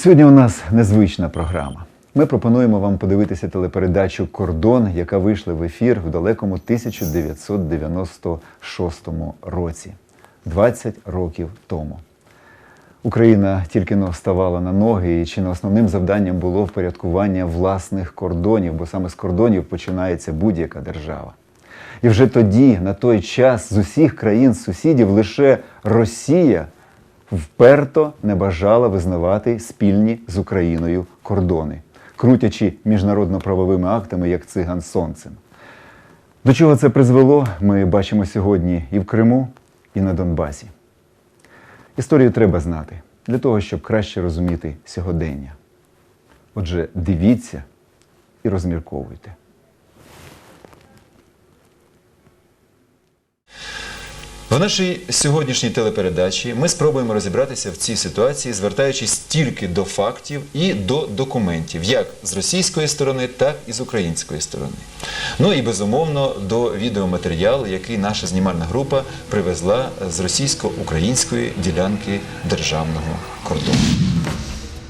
Сьогодні у нас незвична програма. Ми пропонуємо вам подивитися телепередачу Кордон, яка вийшла в ефір в далекому 1996 році, 20 років тому. Україна тільки но ставала на ноги, і чи не основним завданням було впорядкування власних кордонів, бо саме з кордонів починається будь-яка держава. І вже тоді, на той час, з усіх країн сусідів лише Росія вперто не бажала визнавати спільні з Україною кордони, крутячи міжнародно-правовими актами як циган сонцем. До чого це призвело, ми бачимо сьогодні і в Криму, і на Донбасі. Історію треба знати для того, щоб краще розуміти сьогодення. Отже, дивіться і розмірковуйте. Нашій сьогоднішній телепередачі ми спробуємо розібратися в цій ситуації, звертаючись тільки до фактів і до документів, як з російської сторони, так і з української сторони. Ну і безумовно до відеоматеріалу, який наша знімальна група привезла з російсько-української ділянки державного кордону.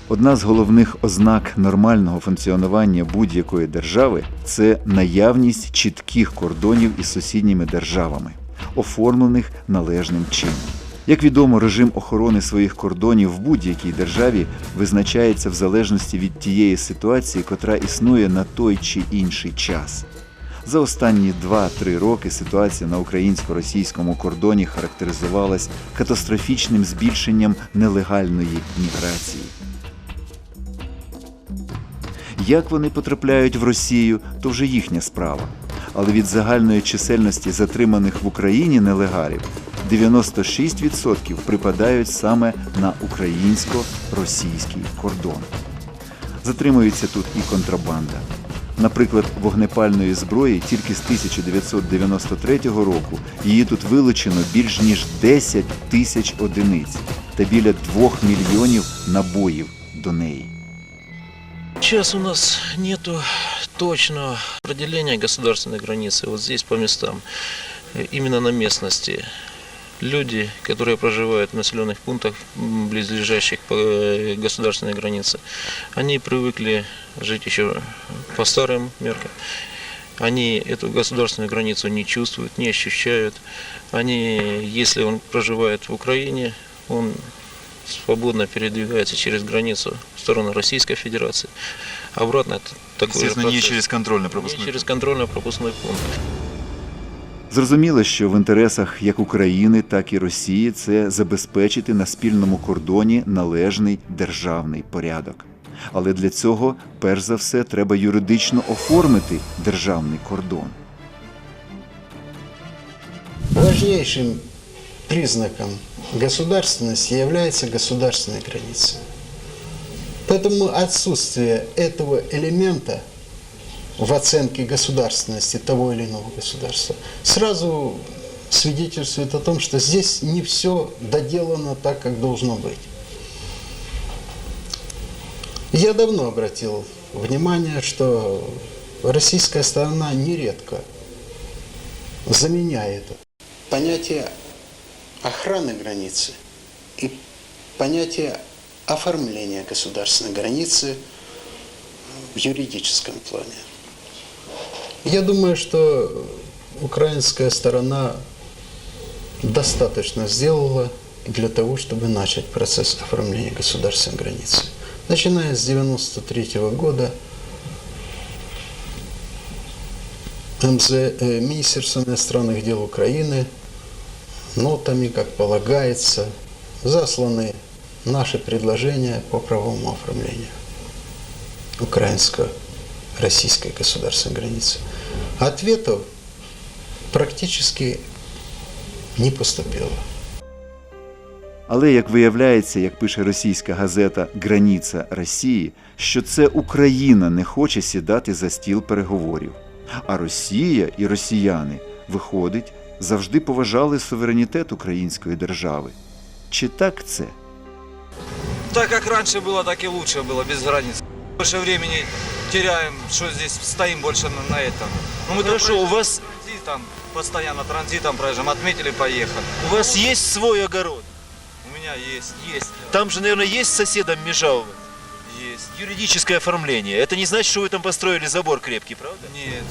Одна з головних ознак нормального функціонування будь-якої держави це наявність чітких кордонів із сусідніми державами, оформлених належним чином. Як відомо, режим охорони своїх кордонів в будь-якій державі визначається в залежності від тієї ситуації, котра існує на той чи інший час. За останні 2-3 роки ситуація на українсько-російському кордоні характеризувалась катастрофічним збільшенням нелегальної міграції. Як вони потрапляють в Росію, то вже їхня справа. Але від загальної чисельності затриманих в Україні нелегалів 96% припадають саме на українсько-російський кордон. Затримується тут і контрабанда. Наприклад, вогнепальної зброї тільки з 1993 року її тут вилучено більш ніж 10 тисяч одиниць та біля 2 мільйонів набоїв до неї. Сейчас у нас нету точного определения государственной границы вот здесь по местам, э, именно на местности. Люди, которые проживают в населенных пунктах, близлежащих по э, государственной границе, они привыкли жить еще по старым меркам. Они эту государственную границу не чувствуют, не ощущают. Они, если он проживает в Украине, он свободно передвигается через границу в сторону Российской Федерации. Обратно это такой же процесс. контрольно-пропускний Не через контрольно-пропускной пункт. Зрозуміло, що в інтересах як України, так і Росії це забезпечити на спільному кордоні належний державний порядок. Але для цього, перш за все, треба юридично оформити державний кордон. Важнейшим признаком государственности является государственная граница. Поэтому отсутствие этого элемента в оценке государственности того или иного государства сразу свидетельствует о том, что здесь не все доделано так, как должно быть. Я давно обратил внимание, что российская сторона нередко заменяет понятие охраны границы и понятие оформления государственной границы в юридическом плане. Я думаю, что украинская сторона достаточно сделала для того, чтобы начать процесс оформления государственной границы. Начиная с 1993 года МЗ, э, Министерство иностранных дел Украины нотами, как полагается, засланы наши предложения по правовому оформлению украинско-российской государственной границы. Ответов практически не поступило. Але як виявляється, як пише російська газета Граніца Росії, що це Україна не хоче сідати за стіл переговорів. А Росія і росіяни, виходить, завжди поважали суверенітет української держави. Чи так це? Так как раньше было, так и лучше было, без границ. Больше времени теряем, что здесь стоим больше на, на этом. Ну мы Хорошо, у вас- транзитом, постоянно транзитом проезжаем, отметили, поехали. У вас есть свой огород? У меня есть, есть. Там же, наверное, есть с соседом Межаловым? юридическое оформление. Это не значит, что вы там построили забор крепкий, правда? Нет.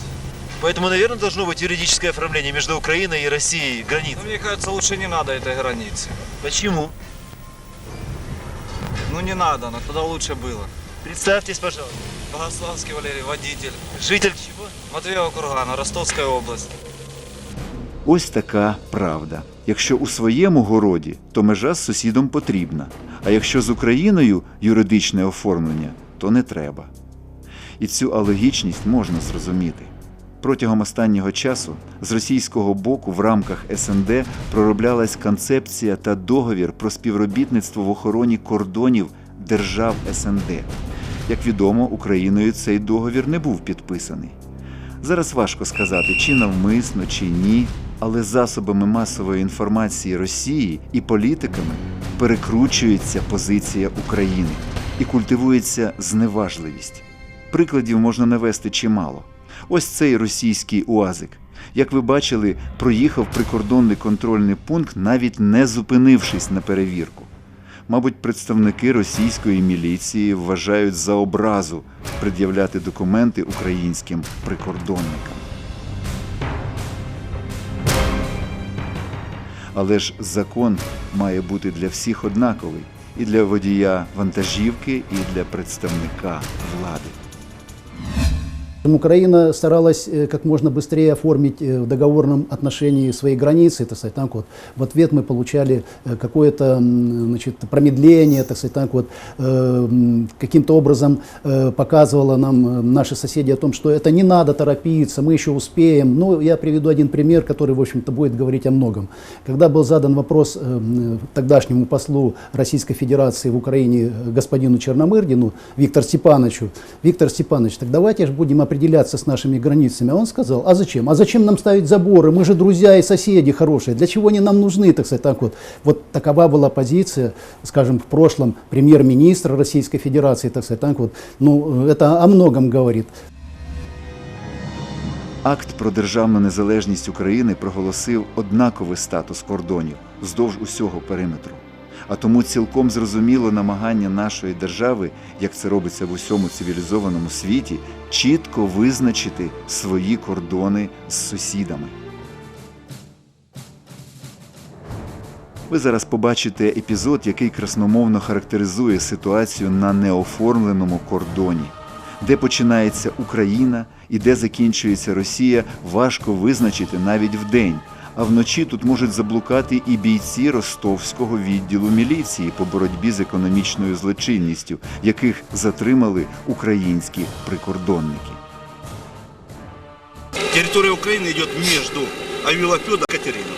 Поэтому, наверное, должно быть юридическое оформление между Украиной и Россией границ. Ну, мне кажется, лучше не надо этой границы. Почему? Ну не надо, но тогда лучше было. Представьтесь, пожалуйста. Богославский Валерий, водитель. Житель чего? Матвеева Кургана, Ростовская область. Ось така правда. Якщо у своєму городі, то межа з сусідом потрібна. А якщо з Україною юридичне оформлення, то не треба. І цю алогічність можна зрозуміти. Протягом останнього часу з російського боку в рамках СНД пророблялась концепція та договір про співробітництво в охороні кордонів держав СНД. Як відомо, Україною цей договір не був підписаний. Зараз важко сказати, чи навмисно, чи ні, але засобами масової інформації Росії і політиками перекручується позиція України і культивується зневажливість. Прикладів можна навести чимало. Ось цей російський уазик. Як ви бачили, проїхав прикордонний контрольний пункт, навіть не зупинившись на перевірку. Мабуть, представники російської міліції вважають за образу пред'являти документи українським прикордонникам. Але ж закон має бути для всіх однаковий і для водія вантажівки, і для представника влади. Украина старалась э, как можно быстрее оформить э, в договорном отношении свои границы, так сказать, так вот. В ответ мы получали э, какое-то значит, промедление, так сказать, так вот, каким-то образом показывало нам наши соседи о том, что это не надо торопиться, мы еще успеем. Ну, я приведу один пример, который, в общем-то, будет говорить о многом. Когда был задан вопрос тогдашнему послу Российской Федерации в Украине господину Черномырдину, Виктору Степановичу, Виктор Степанович, так давайте же будем определяться с нашими границами. А он сказал, а зачем? А зачем нам ставить заборы? Мы же друзья и соседи хорошие. Для чего они нам нужны, так сказать, так вот? Вот такова была позиция, скажем, в прошлом премьер-министра Российской Федерации, так сказать, так вот. Ну, это о многом говорит. Акт про державну незалежність України проголосив однаковий статус кордонів вздовж усього периметру. А тому цілком зрозуміло намагання нашої держави, як це робиться в усьому цивілізованому світі, чітко визначити свої кордони з сусідами. Ви зараз побачите епізод, який красномовно характеризує ситуацію на неоформленому кордоні. Де починається Україна і де закінчується Росія, важко визначити навіть вдень А вночі тут можуть заблукати і бійці ростовського відділу міліції по боротьбі з економічною злочинністю, яких затримали українські прикордонники. Территория Украины идет между Авила Федор и Катерина.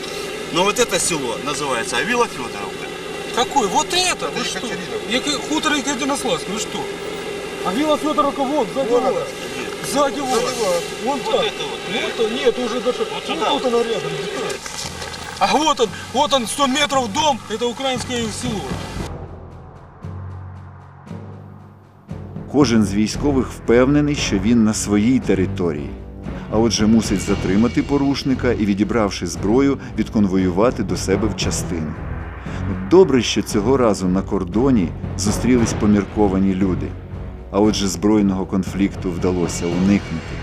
Но вот это село называется Авила Федоровка. Какой? Вот это? Вы что? Яка... Хутор Екатеринославск, вы что? А Вилла Федоровка вон, сзади вас. Сзади вас. Вон Вот так. это вот. Вот он, нет, уже даже... Вот Вот сюда. тут он рядом. А вот он, вот он, 100 метров дом, это украинское село. Кожен з військових впевнений, що він на своїй території. А отже, мусить затримати порушника і, відібравши зброю, відконвоювати до себе в частину. Ну, Добре, що цього разу на кордоні зустрілись помірковані люди. А отже, збройного конфлікту вдалося уникнути.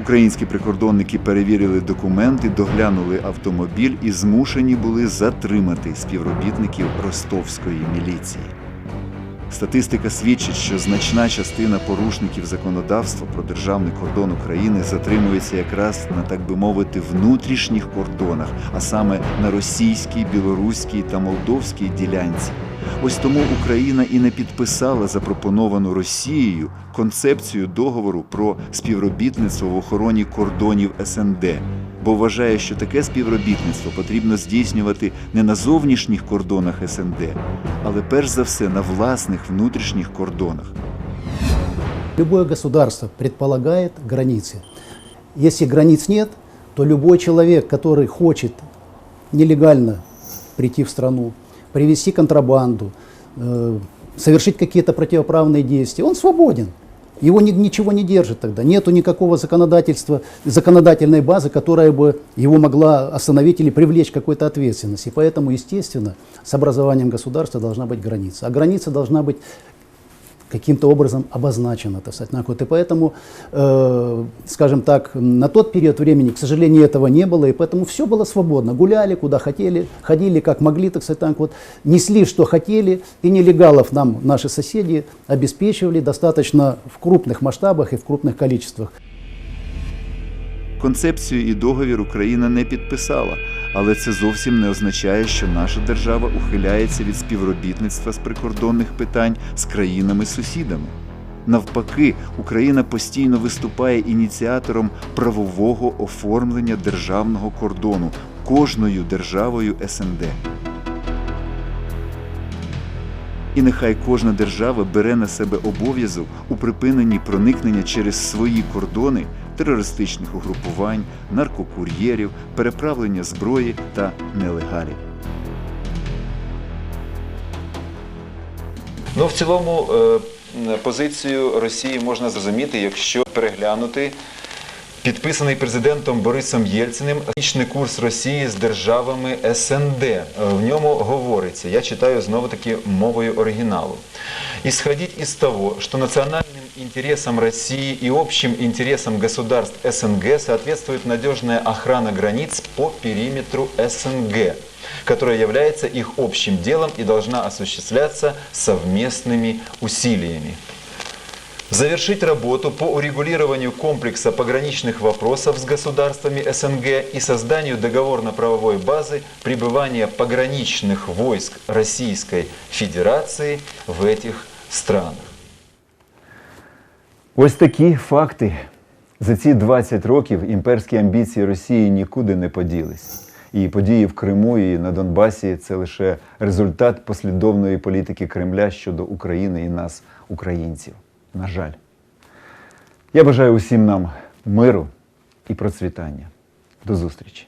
Українські прикордонники перевірили документи, доглянули автомобіль і змушені були затримати співробітників ростовської міліції. Статистика свідчить, що значна частина порушників законодавства про державний кордон України затримується якраз на так би мовити внутрішніх кордонах, а саме на російській, білоруській та молдовській ділянці. Ось тому Україна і не підписала запропоновану Росією концепцію договору про співробітництво в охороні кордонів СНД, бо вважає, що таке співробітництво потрібно здійснювати не на зовнішніх кордонах СНД, але перш за все на власних внутрішніх кордонах. Любое государство предполагает границы. Если границ нет, то любой человек, который хочет нелегально прийти в страну, привезти контрабанду, э, совершить какие-то противоправные действия, он свободен. Его ни- ничего не держит тогда. Нету никакого законодательства, законодательной базы, которая бы его могла остановить или привлечь к какой-то ответственности. Поэтому, естественно, с образованием государства должна быть граница. А граница должна быть каким-то образом обозначено, так сказать. Вот, и поэтому, э, скажем так, на тот период времени, к сожалению, этого не было, и поэтому все было свободно. Гуляли, куда хотели, ходили, как могли, так сказать, так вот, несли, что хотели, и нелегалов нам наши соседи обеспечивали достаточно в крупных масштабах и в крупных количествах. Концепцію і договір Україна не підписала, але це зовсім не означає, що наша держава ухиляється від співробітництва з прикордонних питань з країнами-сусідами. Навпаки, Україна постійно виступає ініціатором правового оформлення державного кордону кожною державою СНД. І нехай кожна держава бере на себе обов'язок у припиненні проникнення через свої кордони терористичних угрупувань, наркокур'єрів, переправлення зброї та нелегалів. Ну, в цілому, е, позицію Росії можна зрозуміти, якщо переглянути підписаний президентом Борисом Єльциним стратегічний курс Росії з державами СНД. Е, В ньому говориться, я читаю знову таки мовою оригіналу. Исходить из того, что национальным интересам России и общим интересам государств СНГ соответствует надежная охрана границ по периметру СНГ, которая является их общим делом и должна осуществляться совместными усилиями. Завершить работу по урегулированию комплекса пограничных вопросов с государствами СНГ и созданию договорно-правовой базы пребывания пограничных войск Российской Федерации в этих странах. Ось такі факти. За ці 20 років імперські амбіції Росії нікуди не поділись. І події в Криму і на Донбасі це лише результат послідовної політики Кремля щодо України і нас, українців. На жаль. Я бажаю усім нам миру і процвітання. До зустрічі!